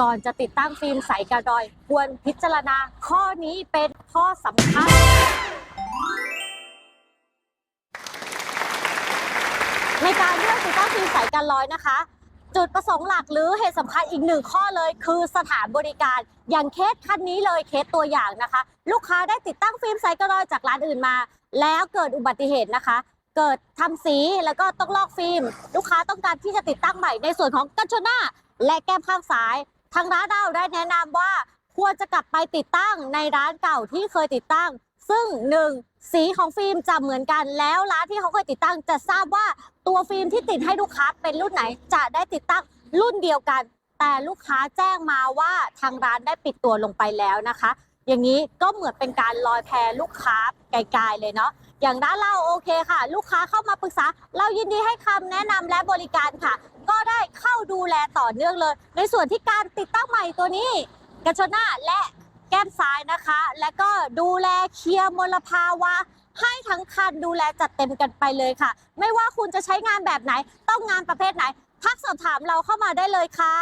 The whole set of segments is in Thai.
ก่อนจะติดตั้งฟิล์มใสกระดอย ควรพิจารณาข้อนี้เป็นข้อสำคัญ ในการเลือกติดตั้งฟิล์มใสกันรอยนะคะ จุดประสงค์หลักหรือเหตุสำคัญอีกหนึ่งข้อเลย คือสถานบริการอย่างเคสคันนี้เลยเคสตัวอย่างนะคะ ลูกค้าได้ติดตั้งฟิล์มใสกระรอยจากร้านอื่นมา แล้วเกิดอุบัติเหตุนะคะเกิดทำสีแล้วก็ต้องลอกฟิล์ม ลูกค้าต้องการที่จะติดตั้งใหม่ในส่วนของกันชนหน้า และแก้มข้างซ้าย ทางร้านเราได้แนะนำว่าควรจะกลับไปติดตั้งในร้านเก่าที่เคยติดตั้ง ซึ่งหนึ่งสีของฟิล์มจะเหมือนกันแล้วร้านที่เขาเคยติดตั้ง จะทราบว่าตัวฟิล์มที่ติดให้ลูกค้าเป็นรุ่นไหนจะได้ติดตั้งรุ่นเดียวกัน แต่ลูกค้าแจ้งมาว่าทางร้านได้ปิดตัวลงไปแล้วนะคะ อย่างนี้ก็เหมือนเป็นการลอยแพลูกค้าไกลๆเลยเนาะอย่างร้านเราโอเคค่ะ ลูกค้าเข้ามาปรึกษา เรายินดีให้คำแนะนำและบริการค่ะ ก็ได้เข้าดูแลต่อเนื่องเลย ในส่วนที่การติดตั้งใหม่ตัวนี้กระชนหน้าและแก้มซ้ายนะคะ และก็ดูแลเคลียร์มลภาวะให้ทั้งคันดูแลจัดเต็มกันไปเลยค่ะ ไม่ว่าคุณจะใช้งานแบบไหน ต้องงานประเภทไหน ทักสอบถามเราเข้ามาได้เลยค่ะ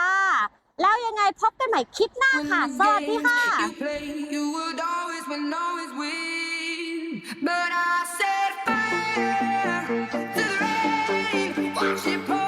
แล้วยังไงพบกันใหม่คลิปหน้าค่ะ สวัสดีค่ะ You play, you would always win, always win. But I set fire to the rain, watch it pour.